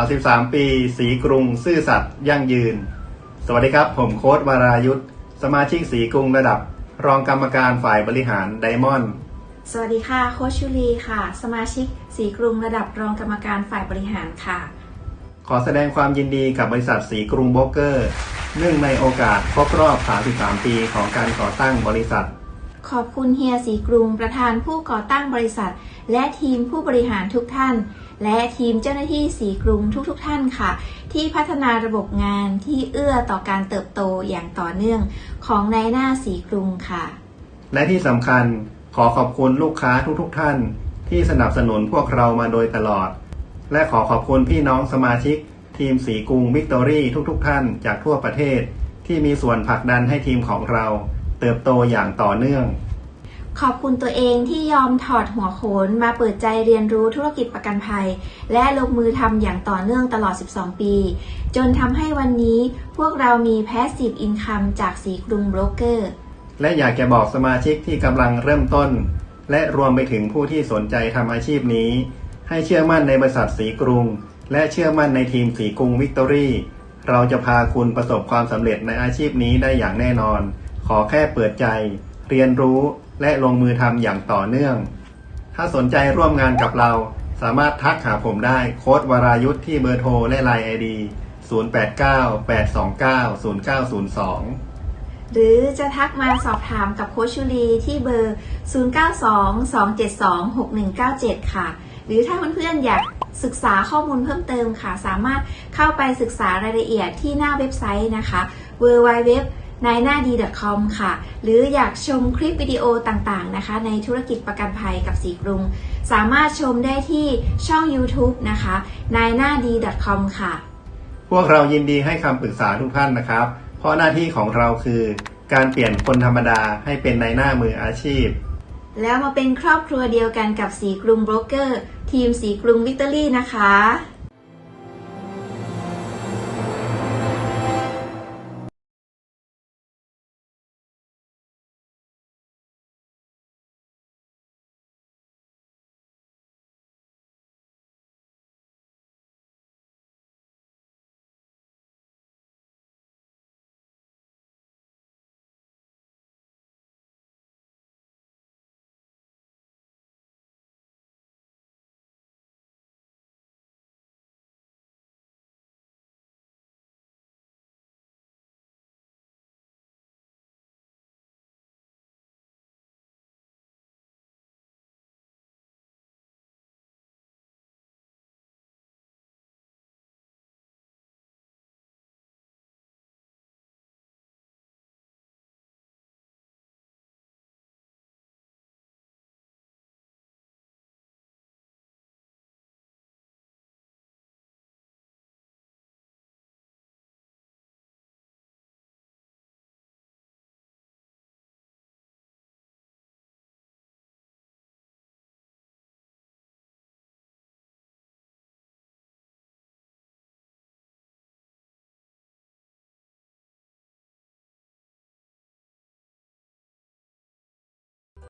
33 ปี สีกรุง ซื่อสัตย์ยั่งยืน สวัสดีครับ ผมโค้ดวารายุทธสมาชิกสีกรุงระดับ รองกรรมการฝ่ายบริหารไดมอนด์สวัสดีค่ะ โคชชุลีค่ะ สมาชิกสีกรุงระดับรองกรรมการฝ่ายบริหารค่ะ ขอแสดงความยินดีกับบริษัทสีกรุงโบรกเกอร์ เนื่องในโอกาสครบรอบ 33 ปีของการก่อตั้งบริษัท ขอบคุณเฮียสีกรุงประธานผู้ก่อตั้งบริษัท และทีมผู้บริหารทุกท่าน และทีมเจ้าหน้าที่สีกรุงทุกๆทท่านค่ะ ที่พัฒนาระบบงานที่เอื้อต่อการเติบโตอย่างต่อเนื่องของนายหน้าสีกรุงค่ะ และที่สำคัญขอขอบคุณลูกค้าทุกๆทท่าน ที่สนับสนุนพวกเรามาโดยตลอด และขอขอบคุณพี่น้องสมาชิก ทีมสีกรุงวิกตอรี่ทุกๆทท่านจากทั่วประเทศ ที่มีส่วนผลักดันให้ทีมของเรา เติบโตอย่างต่อเนื่อง ขอบคุณตัวเองที่ยอมถอดหัวโขนมาเปิดใจเรียนรู้ธุรกิจประกันภัย และลงมือทำอย่างต่อเนื่องตลอด 12 ปี จนทำให้วันนี้พวกเรามี Passive Income จากสีกรุงโบรกเกอร์ และอยากจะบอกสมาชิกที่กำลังเริ่มต้น และรวมไปถึงผู้ที่สนใจทำอาชีพนี้ ให้เชื่อมั่นในบริษัทสีกรุง และเชื่อมั่นในทีมสีกรุงวิกตอรี่เราจะพาคุณประสบความสำเร็จในอาชีพนี้ได้อย่างแน่นอน ขอแค่เปิดใจ เรียนรู้ และลงมือทำอย่างต่อเนื่อง ถ้าสนใจร่วมงานกับเราสามารถทักหาผมได้โค้ดวรายุทธที่เบอร์โทรและไลน์ไอดี0898290902 หรือจะทักมาสอบถามกับโคชชุลีที่เบอร์ 0922726197 ค่ะ หรือถ้าเพื่อนๆอยากศึกษาข้อมูลเพิ่มเติมค่ะ สามารถเข้าไปศึกษารายละเอียดที่หน้าเว็บไซต์นะคะ www นายหน้าดี .com ค่ะ หรืออยากชมคลิปวิดีโอต่างๆนะคะ ในธุรกิจประกันภัยกับสีกรุง สามารถชมได้ที่ช่อง YouTube นะคะนายหน้าดี .com ค่ะ พวกเรายินดีให้คำปรึกษาทุกท่านนะครับ เพราะหน้าที่ของเราคือ การเปลี่ยนคนธรรมดาให้เป็นในหน้ามืออาชีพ แล้วมาเป็นครอบครัวเดียวกันกับสีกรุงโบรกเกอร์ ทีมสีกรุงวิกตอรี่นะคะ